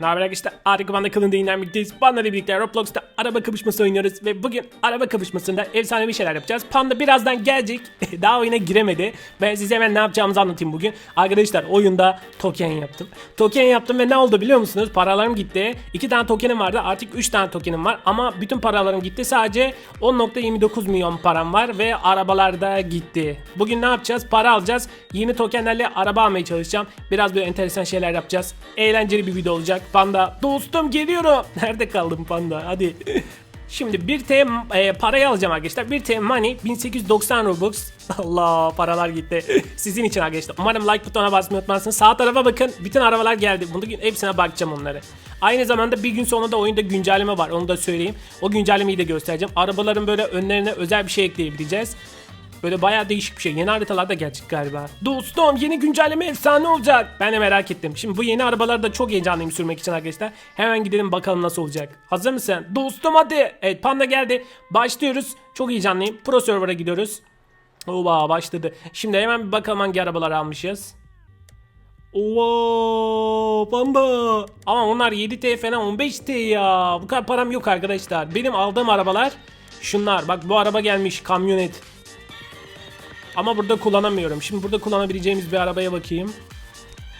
Ne haber arkadaşlar? Harika Banda Kılın Değinler birlikteyiz. Panda ile birlikte Roblox'ta araba kapışması oynuyoruz. Ve bugün araba kapışmasında efsanevi şeyler yapacağız. Panda birazdan gelecek. Daha oyuna giremedi. Ben size hemen ne yapacağımızı anlatayım bugün. Arkadaşlar oyunda token yaptım. Token yaptım ve ne oldu biliyor musunuz? Paralarım gitti. 2 tane tokenim vardı. Artık 3 tane tokenim var. Ama bütün paralarım gitti. Sadece 10.29 milyon param var. Ve arabalar da gitti. Bugün ne yapacağız? Para alacağız. Yeni tokenlerle araba almaya çalışacağım. Biraz böyle enteresan şeyler yapacağız. Eğlenceli bir video olacak. Panda dostum geliyorum. Nerede kaldın panda? Hadi. Şimdi 1 T e, parayı alacağım arkadaşlar. 1 T money 1890 Robux. Allah paralar gitti. Sizin için arkadaşlar. Umarım like butonuna basmayı unutmazsınız. Sağ tarafa bakın. Bütün arabalar geldi. Bugün hepsine bakacağım onları. Aynı zamanda bir gün sonra da oyunda güncelleme var. Onu da söyleyeyim. O güncellemeyi de göstereceğim. Arabaların böyle önlerine özel bir şey ekleyebileceğiz. Böyle bayağı değişik bir şey. Yeni haritalar da gelecek galiba. Dostum yeni güncelleme efsane olacak. Ben de merak ettim. Şimdi bu yeni arabaları da çok heyecanlıyım sürmek için arkadaşlar. Hemen gidelim bakalım nasıl olacak. Hazır mısın? Dostum hadi. Evet panda geldi. Başlıyoruz. Çok heyecanlıyım. Pro server'a gidiyoruz. Oba başladı. Şimdi hemen bir bakalım hangi arabaları almışız. Oo panda. Ama onlar 7T falan 15T ya. Bu kadar param yok arkadaşlar. Benim aldığım arabalar şunlar. Bak bu araba gelmiş kamyonet. Ama burada kullanamıyorum. Şimdi burada kullanabileceğimiz bir arabaya bakayım.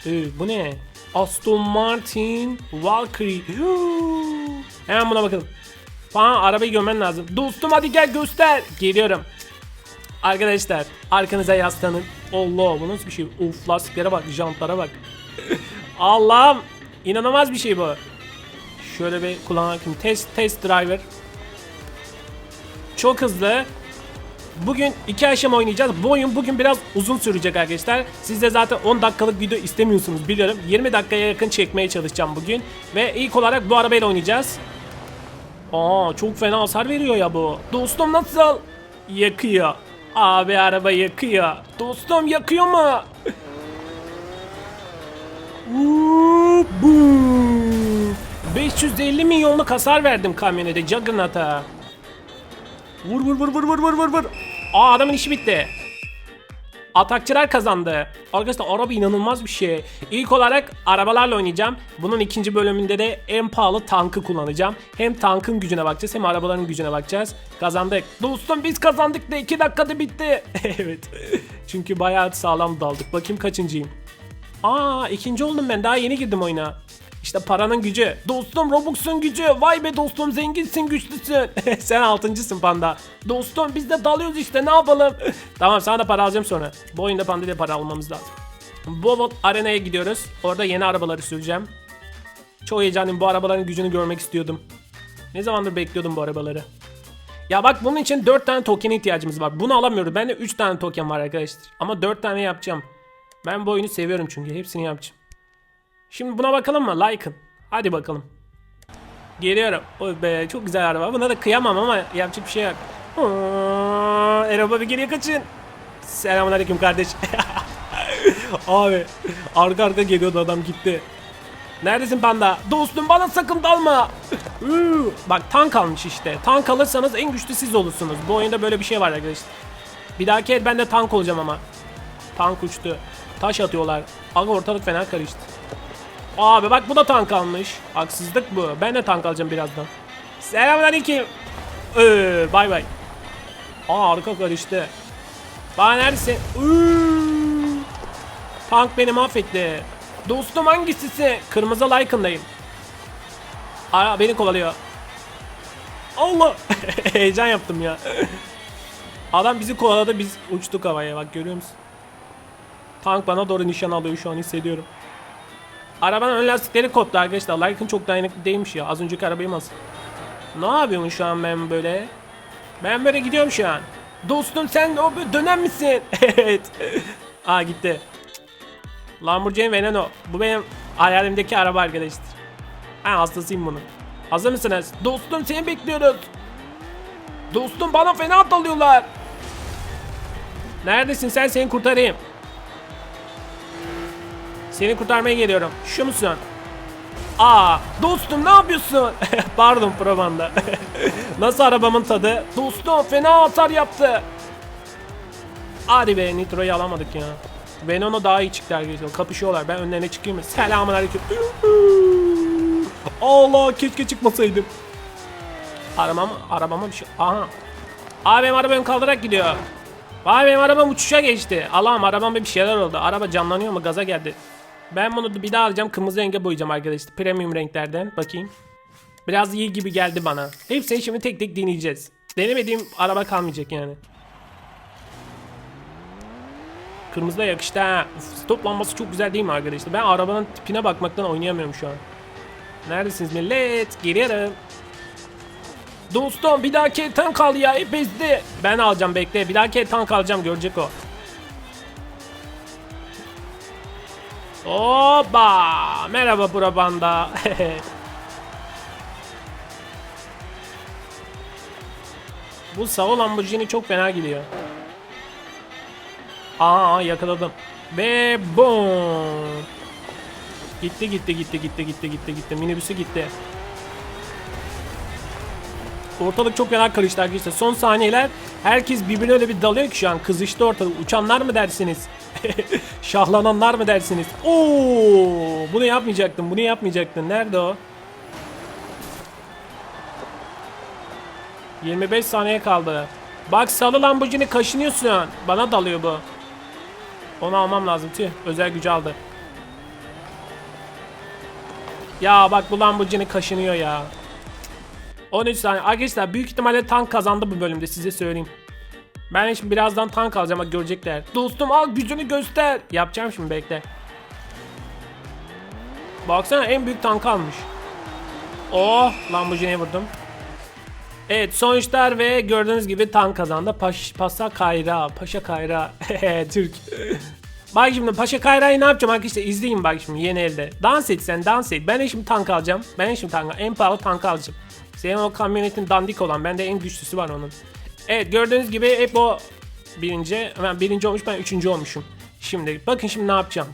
Ee, bu ne? Aston Martin Valkyrie. Hemen buna bakalım. Falan arabayı görmen lazım. Dostum hadi gel göster. Geliyorum. Arkadaşlar arkanıza yaslanın. Allah bu nasıl bir şey? Uf lastiklere bak, jantlara bak. Allah'ım inanılmaz bir şey bu. Şöyle bir kullanalım. Test test driver. Çok hızlı. Bugün iki aşama oynayacağız. Bu oyun bugün biraz uzun sürecek arkadaşlar. Siz de zaten 10 dakikalık video istemiyorsunuz biliyorum. 20 dakikaya yakın çekmeye çalışacağım bugün. Ve ilk olarak bu arabayla oynayacağız. Aa çok fena hasar veriyor ya bu. Dostum nasıl? Yakıyor. Abi araba yakıyor. Dostum yakıyor mu? Uuu, bu. 550 milyonluk hasar verdim kamyonete Juggernaut'a. Vur vur vur vur vur vur vur vur. Aa adamın işi bitti. Atakçılar kazandı. Arkadaşlar araba inanılmaz bir şey. İlk olarak arabalarla oynayacağım. Bunun ikinci bölümünde de en pahalı tankı kullanacağım. Hem tankın gücüne bakacağız hem arabaların gücüne bakacağız. Kazandık. Dostum biz kazandık da 2 dakikada bitti. evet. Çünkü bayağı sağlam daldık. Bakayım kaçıncıyım. Aa ikinci oldum ben daha yeni girdim oyuna. İşte paranın gücü. Dostum Robux'un gücü. Vay be dostum zenginsin güçlüsün. Sen altıncısın panda. Dostum biz de dalıyoruz işte ne yapalım. tamam sana da para alacağım sonra. Bu oyunda panda ile para almamız lazım. Bobot Arena'ya gidiyoruz. Orada yeni arabaları süreceğim. Çok heyecanlıyım bu arabaların gücünü görmek istiyordum. Ne zamandır bekliyordum bu arabaları. Ya bak bunun için 4 tane token ihtiyacımız var. Bunu alamıyoruz. Bende 3 tane token var arkadaşlar. Ama 4 tane yapacağım. Ben bu oyunu seviyorum çünkü. Hepsini yapacağım. Şimdi buna bakalım mı? Like'ın. Hadi bakalım. Geliyorum. Oy be çok güzel araba. Buna da kıyamam ama yapacak bir şey yok. Araba bir geriye kaçın. Selamünaleyküm kardeş. Abi arka arka geliyordu adam gitti. Neredesin panda? Dostum bana sakın dalma. Bak tank almış işte. Tank alırsanız en güçlü siz olursunuz. Bu oyunda böyle bir şey var arkadaşlar. Bir dahaki el ben de tank olacağım ama. Tank uçtu. Taş atıyorlar. Aga ortalık fena karıştı. Abi bak bu da tank almış. Haksızlık bu. Ben de tank alacağım birazdan. Selamünaleyküm. Ee, bay bay. Aa arka karıştı. Bana neredesin? Tank beni mahvetti. Dostum hangisisin? Kırmızı like'ındayım. Aa beni kovalıyor. Allah. Heyecan yaptım ya. Adam bizi kovaladı biz uçtuk havaya bak görüyor musun? Tank bana doğru nişan alıyor şu an hissediyorum. Arabanın ön lastikleri koptu arkadaşlar. Like'ın çok dayanıklı değilmiş ya. Az önceki arabayı nasıl? Ne yapıyorsun şu an ben böyle? Ben böyle gidiyorum şu an. Dostum sen o dönen misin? evet. Aa gitti. Lamborghini Veneno. Bu benim hayalimdeki araba arkadaşlar. Ben hastasıyım bunun. Hazır mısınız? Dostum seni bekliyoruz. Dostum bana fena dalıyorlar. Neredesin sen seni kurtarayım. Seni kurtarmaya geliyorum. Şu musun? Aa, dostum ne yapıyorsun? Pardon Probanda. Nasıl arabamın tadı? Dostum fena atar yaptı. Hadi be Nitro'yu alamadık ya. Venon'u daha iyi çıktı arkadaşlar. Kapışıyorlar. Ben önlerine çıkayım mı? Selamun aleyküm. Allah keşke çıkmasaydım. Arabama, arabama bir şey. Aha. Abi benim arabam kaldırarak gidiyor. Vay benim arabam uçuşa geçti. Allah'ım arabama bir şeyler oldu. Araba canlanıyor mu? Gaza geldi. Ben bunu bir daha alacağım. Kırmızı renge boyayacağım arkadaşlar. Premium renklerden. Bakayım. Biraz iyi gibi geldi bana. Hepsini şimdi tek tek deneyeceğiz. Denemediğim araba kalmayacak yani. Kırmızı da yakıştı ha. Stop lambası çok güzel değil mi arkadaşlar? Ben arabanın tipine bakmaktan oynayamıyorum şu an. Neredesiniz millet? Geliyorum. Dostum bir dahaki tank al ya hep ezdi. Ben alacağım bekle. Bir dahaki tank alacağım görecek o. Hoppa! Merhaba Brabanda. Bu Sao Lamborghini çok fena gidiyor. Aa yakaladım. Ve boom. Gitti gitti gitti gitti gitti gitti gitti. Minibüsü gitti. Ortalık çok fena karıştı arkadaşlar. Son saniyeler herkes birbirine öyle bir dalıyor ki şu an. Kızıştı ortalık. Uçanlar mı dersiniz? Şahlananlar mı dersiniz? Oo, bunu yapmayacaktım. Bunu yapmayacaktın. Nerede o? 25 saniye kaldı. Bak salı Lamborghini kaşınıyorsun. Bana dalıyor bu. Onu almam lazım. Tüh. Özel gücü aldı. Ya bak bu Lamborghini kaşınıyor ya. 13 saniye. Arkadaşlar büyük ihtimalle tank kazandı bu bölümde size söyleyeyim. Ben şimdi birazdan tank alacağım bak görecekler. Dostum al gücünü göster. Yapacağım şimdi bekle. Baksana en büyük tank almış. Oh Lamborghini'ye vurdum. Evet sonuçlar ve gördüğünüz gibi tank kazandı. Paş, Pasa Kayra, Paşa Kayra, Türk. bak şimdi Paşa Kayra'yı ne yapacağım arkadaşlar izleyin bak şimdi yeni elde. Dans et sen dans et. Ben de şimdi tank alacağım. Ben de şimdi tank en pahalı tank alacağım. Senin o kamyonetin dandik olan bende en güçlüsü var onun. Evet gördüğünüz gibi hep o birinci. Ben birinci olmuş ben üçüncü olmuşum. Şimdi bakın şimdi ne yapacağım.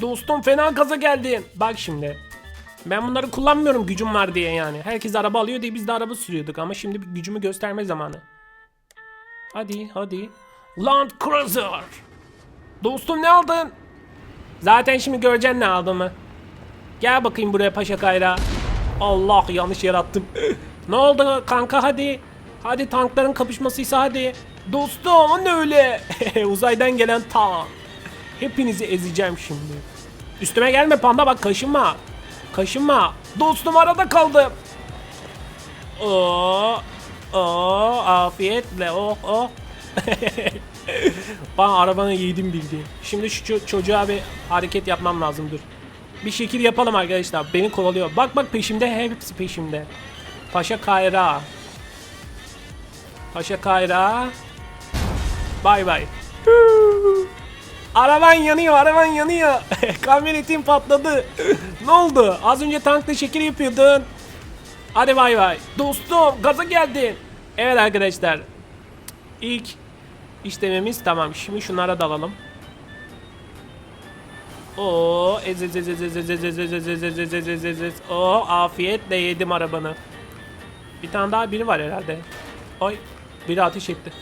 Dostum fena gaza geldin. Bak şimdi. Ben bunları kullanmıyorum gücüm var diye yani. Herkes araba alıyor diye biz de araba sürüyorduk ama şimdi gücümü gösterme zamanı. Hadi hadi. Land Cruiser. Dostum ne aldın? Zaten şimdi göreceksin ne aldığımı. Gel bakayım buraya Paşa Kayra. Allah yanlış yarattım. ne oldu kanka hadi. Hadi tankların kapışmasıysa hadi. Dostum ne öyle? Uzaydan gelen tank. Hepinizi ezeceğim şimdi. Üstüme gelme panda bak kaşınma. Kaşınma. Dostum arada kaldım. Oo, oo, afiyetle oh oh. ben arabanı yedim bildiğin. Şimdi şu ço- çocuğa bir hareket yapmam lazım dur. Bir şekil yapalım arkadaşlar. Beni kovalıyor. Bak bak peşimde hepsi peşimde. Paşa Kayra. Paşa Kayra. Bay bay. Araban yanıyor, araban yanıyor. Kamyonetin patladı. ne oldu? Az önce tankta şekil yapıyordun. Hadi bay bay. Dostum gaza geldin. Evet arkadaşlar. İlk işlememiz tamam. Şimdi şunlara dalalım. Oo, ez ez ez ez ez ez ez ez ez ez ez ez ez ez ez. Oo, afiyetle yedim arabanı. Bir tane daha biri var herhalde. Oy, biri ateş etti.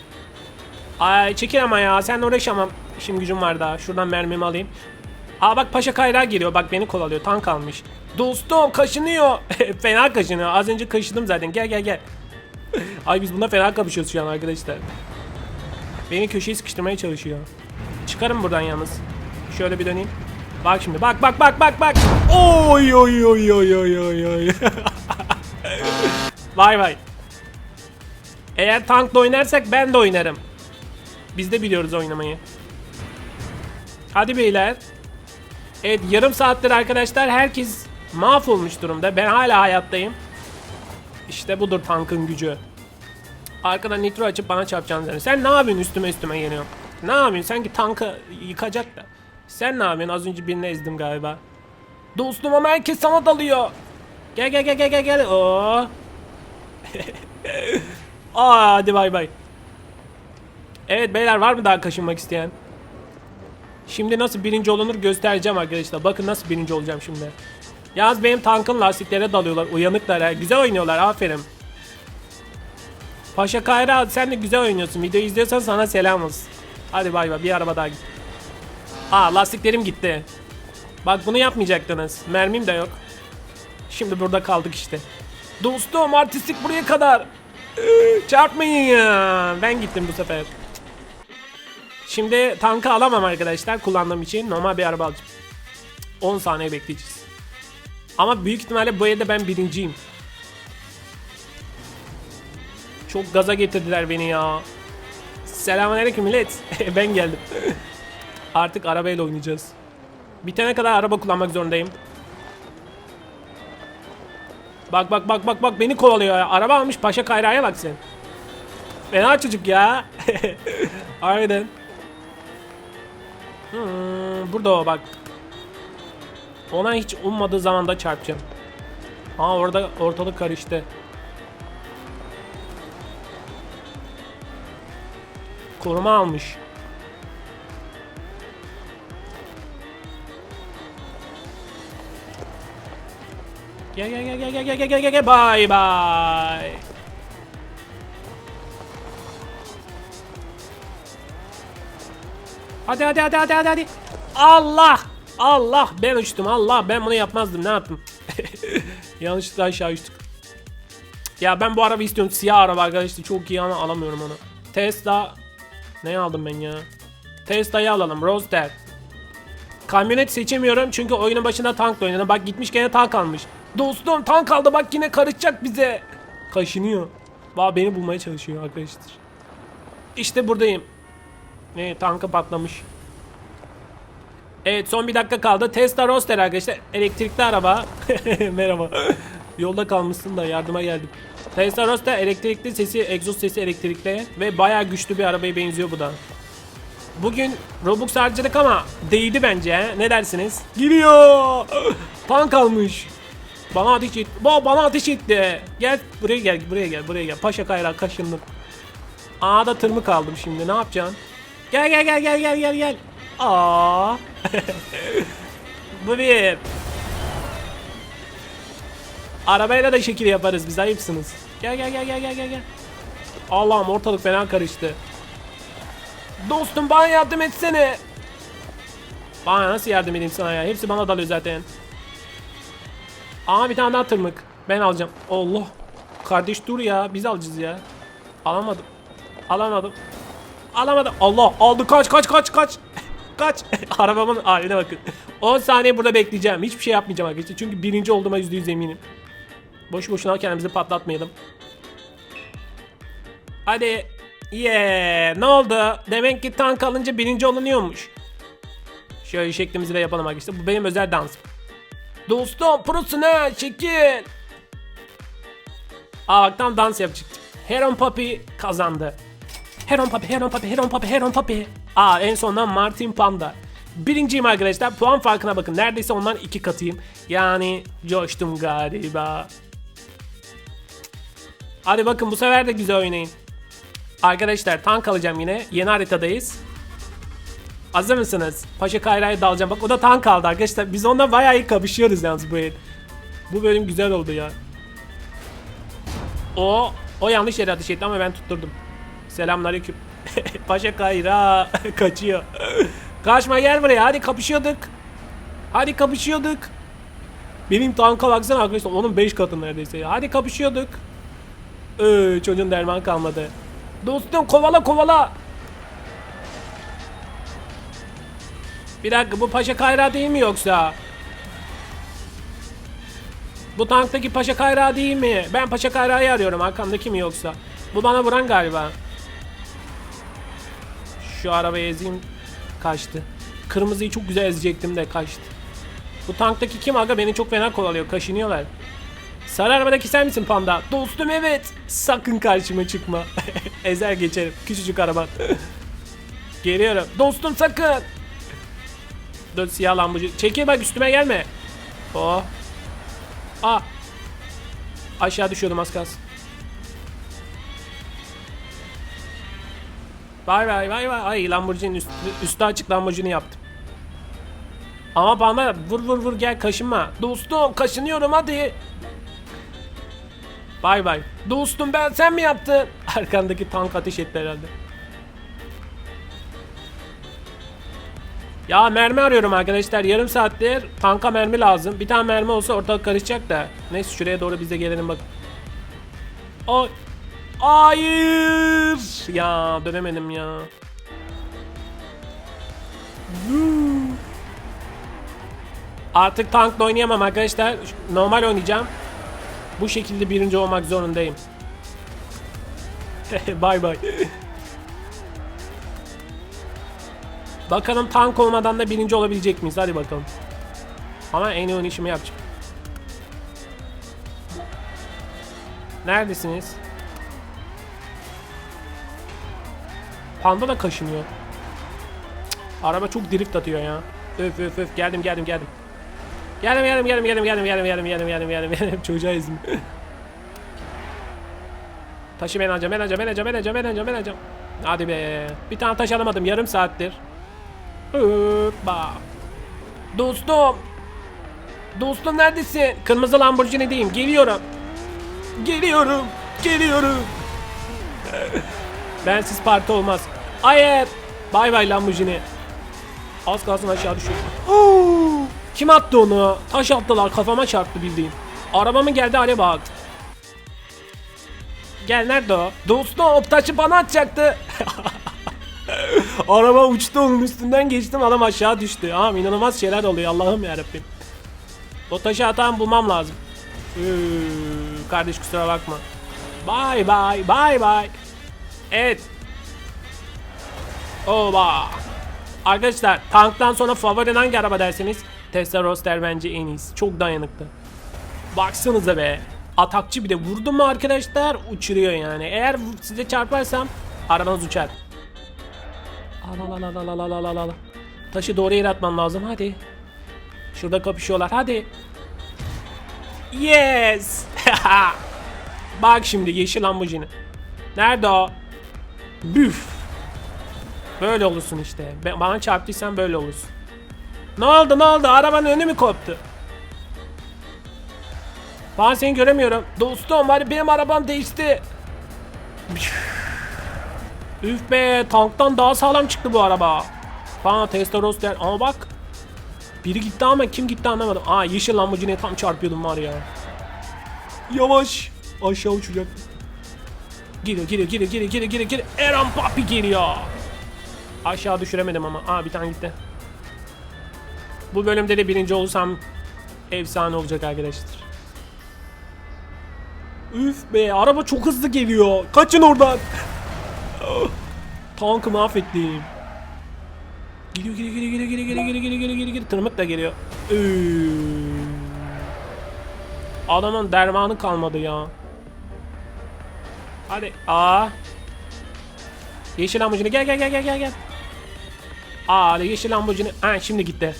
Ay çekil ama ya sen uğraşamam. İşim gücüm var daha. Şuradan mermimi alayım. Aa bak Paşa Kayra geliyor. Bak beni kovalıyor. Tank almış. Dostum kaşınıyor. fena kaşınıyor. Az önce kaşıdım zaten. Gel gel gel. Ay biz buna fena kapışıyoruz şu an arkadaşlar. Beni köşeye sıkıştırmaya çalışıyor. Çıkarım buradan yalnız. Şöyle bir döneyim. Bak şimdi bak bak bak bak bak. Oy oy oy oy oy oy oy. vay vay. Eğer tankla oynarsak ben de oynarım. Biz de biliyoruz oynamayı. Hadi beyler. Evet yarım saattir arkadaşlar herkes mahvolmuş durumda. Ben hala hayattayım. İşte budur tankın gücü. Arkadan nitro açıp bana çarpacaksın sen. Ne yapıyorsun üstüme üstüme geliyorsun? Ne yapıyorsun? Sanki tankı yıkacak da. Sen ne yapıyorsun? Az önce birini ezdim galiba. Dostum ama herkes sana dalıyor. Gel gel gel gel gel gel. Aa hadi bay bay. Evet beyler var mı daha kaşınmak isteyen? Şimdi nasıl birinci olunur göstereceğim arkadaşlar. Bakın nasıl birinci olacağım şimdi. Yalnız benim tankın lastiklere dalıyorlar. Uyanıklar ha. Güzel oynuyorlar. Aferin. Paşa Kayra sen de güzel oynuyorsun. Videoyu izliyorsan sana selam olsun. Hadi bay bay. Bir araba daha git. Aa lastiklerim gitti. Bak bunu yapmayacaktınız. Mermim de yok. Şimdi burada kaldık işte. Dostum artistlik buraya kadar. Çarpmayın ya. Ben gittim bu sefer. Şimdi tankı alamam arkadaşlar kullandığım için. Normal bir araba alacağım. 10 saniye bekleyeceğiz. Ama büyük ihtimalle bu elde ben birinciyim. Çok gaza getirdiler beni ya. Selamünaleyküm millet. ben geldim. Artık arabayla oynayacağız. Bitene kadar araba kullanmak zorundayım. Bak bak bak bak bak beni kovalıyor ya. Araba almış paşa kayraya bak sen. Fena çocuk ya. Harbiden. Hmm, burada o bak. Ona hiç ummadığı zamanda çarpacağım. Ha orada ortalık karıştı. Koruma almış. Gel gel gel gel gel gel gel gel gel bye bye. Hadi hadi hadi hadi hadi hadi. Allah! Allah ben uçtum Allah ben bunu yapmazdım ne yaptım? Yanlışlıkla aşağı uçtuk. Ya ben bu arabayı istiyorum siyah araba arkadaşlar çok iyi ama alamıyorum onu. Tesla ne aldım ben ya? Tesla'yı alalım Roadster. Kamyonet seçemiyorum çünkü oyunun başında tankla oynadım. Bak gitmiş gene tank almış. Dostum tank aldı bak yine karışacak bize. Kaşınıyor. Valla beni bulmaya çalışıyor arkadaşlar. İşte buradayım. Ne tankı patlamış. Evet son bir dakika kaldı. Tesla Roadster arkadaşlar. Elektrikli araba. Merhaba. Yolda kalmışsın da yardıma geldim. Tesla Roadster elektrikli sesi, egzoz sesi elektrikli ve bayağı güçlü bir arabaya benziyor bu da. Bugün Robux harcadık ama değdi bence. Ne dersiniz? Giriyor. Tank almış. Bana ateş etti. Ba bana ateş etti. Gel buraya gel buraya gel buraya gel. Paşa kayra kaşındım. Aa da tırmık aldım şimdi ne yapacaksın? Gel gel gel gel gel gel gel. Aa. Bu bir. Arabayla da şekil yaparız biz ayıpsınız. Gel gel gel gel gel gel gel. Allah'ım ortalık fena karıştı. Dostum bana yardım etsene. Bana nasıl yardım edeyim sana ya? Hepsi bana dalıyor zaten. Aa bir tane daha tırmık. Ben alacağım. Allah. Kardeş dur ya. Biz alacağız ya. Alamadım. Alamadım. Alamadım. Allah aldı kaç kaç kaç kaç. kaç. Arabamın haline bakın. 10 saniye burada bekleyeceğim. Hiçbir şey yapmayacağım arkadaşlar. Çünkü birinci olduğuma %100 eminim. Boş boşuna kendimizi patlatmayalım. Hadi. Yeah. Ne oldu? Demek ki tank alınca birinci olunuyormuş. Şöyle şeklimizi de yapalım arkadaşlar. Bu benim özel dansım. Dostum prosun ha çekil. Aa dans yapacaktık. Heron Papi kazandı. Heron Papi, Heron Papi, Heron Papi, Heron Papi. Aa en sondan Martin Panda. Birinciyim arkadaşlar. Puan farkına bakın. Neredeyse ondan iki katıyım. Yani coştum galiba. Hadi bakın bu sefer de güzel oynayın. Arkadaşlar tank alacağım yine. Yeni haritadayız. Hazır? Paşa Kayra'ya dalacağım. Bak o da tank aldı arkadaşlar. Biz onunla bayağı iyi kapışıyoruz yalnız bu el. Bu bölüm güzel oldu ya. O o yanlış yere ateş etti ama ben tutturdum. Selamünaleyküm. Paşa Kayra kaçıyor. Kaçma gel buraya. Hadi kapışıyorduk. Hadi kapışıyorduk. Benim tanka baksana arkadaşlar. Onun 5 katı neredeyse. Hadi kapışıyorduk. Ee, çocuğun derman kalmadı. Dostum kovala kovala. Bir dakika bu Paşa Kayra değil mi yoksa? Bu tanktaki Paşa Kayra değil mi? Ben Paşa Kayra'yı arıyorum arkamdaki mi yoksa? Bu bana vuran galiba. Şu arabayı ezeyim. Kaçtı. Kırmızıyı çok güzel ezecektim de kaçtı. Bu tanktaki kim aga beni çok fena kovalıyor kaşınıyorlar. Sarı arabadaki sen misin panda? Dostum evet. Sakın karşıma çıkma. Ezer geçerim. Küçücük araba. Geliyorum. Dostum sakın. Dur siyah lambucu. Çekil bak üstüme gelme. Oh. Aa. Aşağı düşüyordum az kalsın. Vay vay vay vay. Ay Lamborghini üstü, üstü açık Lamborghini yaptım. Ama bana vur vur vur gel kaşınma. Dostum kaşınıyorum hadi. Bay bay. Dostum ben sen mi yaptın? Arkandaki tank ateş etti herhalde. Ya mermi arıyorum arkadaşlar. Yarım saattir tanka mermi lazım. Bir tane mermi olsa ortalık karışacak da. Neyse şuraya doğru biz de gelelim bak. Ay. Hayır. Ya dönemedim ya. Artık tankla oynayamam arkadaşlar. Normal oynayacağım. Bu şekilde birinci olmak zorundayım. bay bay. Bakalım tank olmadan da birinci olabilecek miyiz? Hadi bakalım. Ama en iyi işimi yapacağım. Neredesiniz? Panda da kaşınıyor. Cık, Araba çok drift atıyor ya. Öf öf öf geldim geldim geldim. Geldim geldim geldim geldim geldim geldim geldim geldim geldim geldim geldim çocuğa izin. Taşı ben alacağım ben alacağım ben alacağım ben alacağım ben alacağım ben. Hadi be. Bir tane taş alamadım yarım saattir. Hoppa. Dostum. Dostum neredesin? Kırmızı Lamborghini'deyim. Geliyorum. Geliyorum. Geliyorum. Bensiz parti olmaz. Hayır. Bay bay Lamborghini. Az kalsın aşağı düşüyor. Oo! Kim attı onu? Taş attılar kafama çarptı bildiğin. Arabamın geldi hale bak. Gel nerede o? Dostum taşı bana atacaktı. Araba uçtu onun üstünden geçtim adam aşağı düştü. Ağam inanılmaz şeyler oluyor Allah'ım yarabbim. O taşı atan bulmam lazım. Üü, kardeş kusura bakma. Bye bye bye bye. Evet. Oba. Arkadaşlar tanktan sonra favori hangi araba derseniz Tesla Roadster bence en iyisi. Çok dayanıklı. Baksanıza be. Atakçı bir de vurdu mu arkadaşlar uçuruyor yani. Eğer size çarparsam arabanız uçar. Al al al al al al al al. Taşı doğru yere atman lazım hadi. Şurada kapışıyorlar hadi. Yes. Bak şimdi yeşil Lamborghini. Nerede o? Büf. Böyle olursun işte. Bana çarptıysan böyle olursun. Ne oldu ne oldu? Arabanın önü mü koptu? Ben seni göremiyorum. Dostum hadi benim arabam değişti. Büf. Üf be tanktan daha sağlam çıktı bu araba. Tesla Roadster ama bak. Biri gitti ama kim gitti anlamadım. Aa yeşil Lamborghini'ye tam çarpıyordum var ya. Yavaş. Aşağı uçacak. Geliyor geliyor geliyor geliyor geliyor geliyor geliyor. Eren Papi geliyor. Aşağı düşüremedim ama. Aa bir tane gitti. Bu bölümde de birinci olursam efsane olacak arkadaşlar. Üf be araba çok hızlı geliyor. Kaçın oradan. Tankı mahvettim. Geliyor geliyor geliyor geliyor geliyor geliyor geliyor geliyor geliyor geliyor tırmık da geliyor. Adamın dermanı kalmadı ya. Hadi aa. Yeşil Lamborghini gel gel gel gel gel gel. Aa yeşil Lamborghini. Ha şimdi gitti.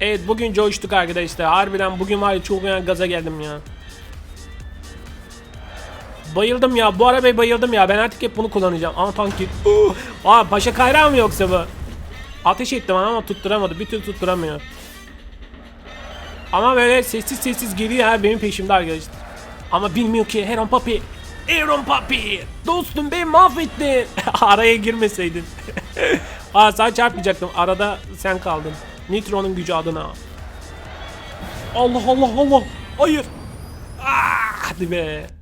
Evet bugün coştuk arkadaşlar. Harbiden bugün var ya çok yani gaza geldim ya. Bayıldım ya. Bu arabayı bayıldım ya. Ben artık hep bunu kullanacağım. Ama tank git. Aa paşa kayrağı mı yoksa bu? Ateş ettim ama tutturamadı. Bir türlü tutturamıyor. Ama böyle sessiz sessiz geliyor ha benim peşimde arkadaşlar. Ama bilmiyor ki Heron Papi. Heron Papi. Dostum beni mahvettin. Araya girmeseydin. Aa sana çarpmayacaktım. Arada sen kaldın. Nitro'nun gücü adına. Allah Allah Allah. Hayır. Ah, hadi be.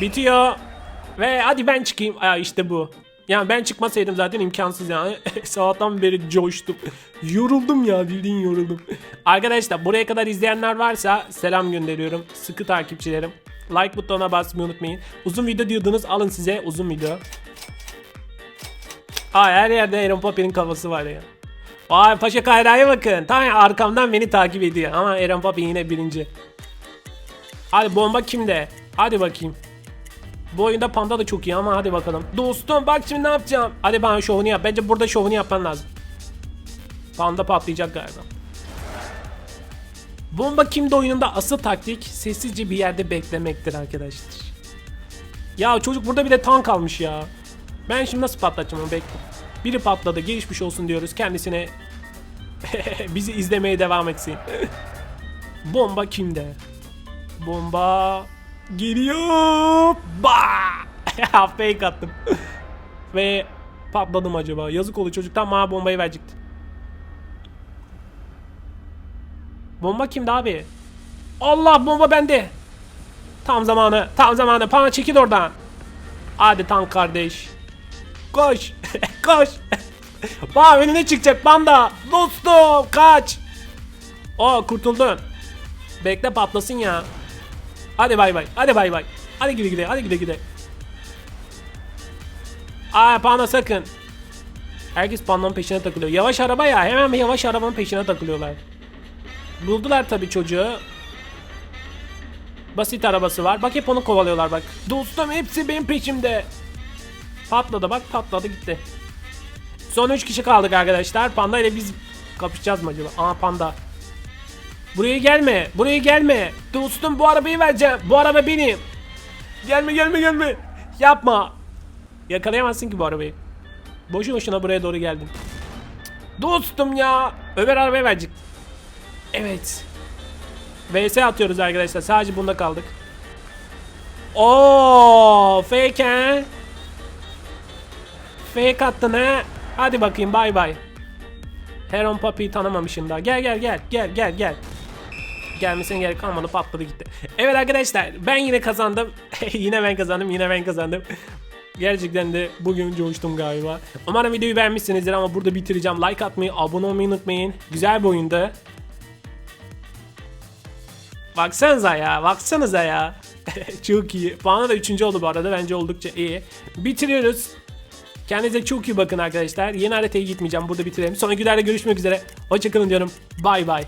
Bitiyor. Ve hadi ben çıkayım. Aa işte bu. Yani ben çıkmasaydım zaten imkansız yani. Sabahtan beri coştum. yoruldum ya bildiğin yoruldum. Arkadaşlar buraya kadar izleyenler varsa selam gönderiyorum. Sıkı takipçilerim. Like butonuna basmayı unutmayın. Uzun video diyordunuz alın size uzun video. Aa her yerde Aaron Papi'nin kafası var ya. Vay Paşa Kayra'ya bakın. Tam arkamdan beni takip ediyor. Ama Aaron Papi yine birinci. Hadi bomba kimde? Hadi bakayım. Bu oyunda panda da çok iyi ama hadi bakalım. Dostum bak şimdi ne yapacağım? Hadi bana şovunu yap. Bence burada şovunu yapman lazım. Panda patlayacak galiba. Bomba kimde oyununda asıl taktik sessizce bir yerde beklemektir arkadaşlar. Ya çocuk burada bir de tank almış ya. Ben şimdi nasıl patlatacağım onu bekle. Biri patladı gelişmiş olsun diyoruz kendisine bizi izlemeye devam etsin. Bomba kimde? Bomba geliyor. Ba! fake attım. Ve patladım acaba. Yazık oldu çocuktan bana bombayı verecekti. Bomba kimdi abi? Allah bomba bende. Tam zamanı. Tam zamanı. Pana çekil oradan. Hadi tank kardeş. Koş. Koş. Bana önüne çıkacak panda. Dostum kaç. Aa kurtuldun. Bekle patlasın ya. Hadi bay bay. Hadi bay bay. Hadi gide gide. Hadi gide gide. Aa panda sakın. Herkes pandanın peşine takılıyor. Yavaş araba ya. Hemen yavaş arabanın peşine takılıyorlar. Buldular tabii çocuğu. Basit arabası var. Bak hep onu kovalıyorlar bak. Dostum hepsi benim peşimde. Patladı bak patladı gitti. Son 3 kişi kaldık arkadaşlar. Panda ile biz kapışacağız mı acaba? Aa panda. Buraya gelme. Buraya gelme. Dostum bu arabayı vereceğim. Bu araba benim. Gelme gelme gelme. Yapma. Yakalayamazsın ki bu arabayı. Boşu boşuna buraya doğru geldin. Dostum ya. Ömer arabayı verecek. Evet. VS atıyoruz arkadaşlar. Sadece bunda kaldık. Oo, fake he? Fake attın he? Hadi bakayım bay bay. Heron Papi'yi tanımamışım daha. Gel gel gel gel gel gel. Gelmesine gerek kalmadı patladı gitti. Evet arkadaşlar ben yine kazandım. yine ben kazandım yine ben kazandım. Gerçekten de bugün coştum galiba. Umarım videoyu beğenmişsinizdir ama burada bitireceğim. Like atmayı, abone olmayı unutmayın. Güzel bir oyundu. Baksanıza ya, baksanıza ya. çok iyi. Puanı da 3. oldu bu arada. Bence oldukça iyi. Bitiriyoruz. Kendinize çok iyi bakın arkadaşlar. Yeni haritaya gitmeyeceğim. Burada bitirelim. Sonraki videoda görüşmek üzere. Hoşçakalın diyorum. Bay bay.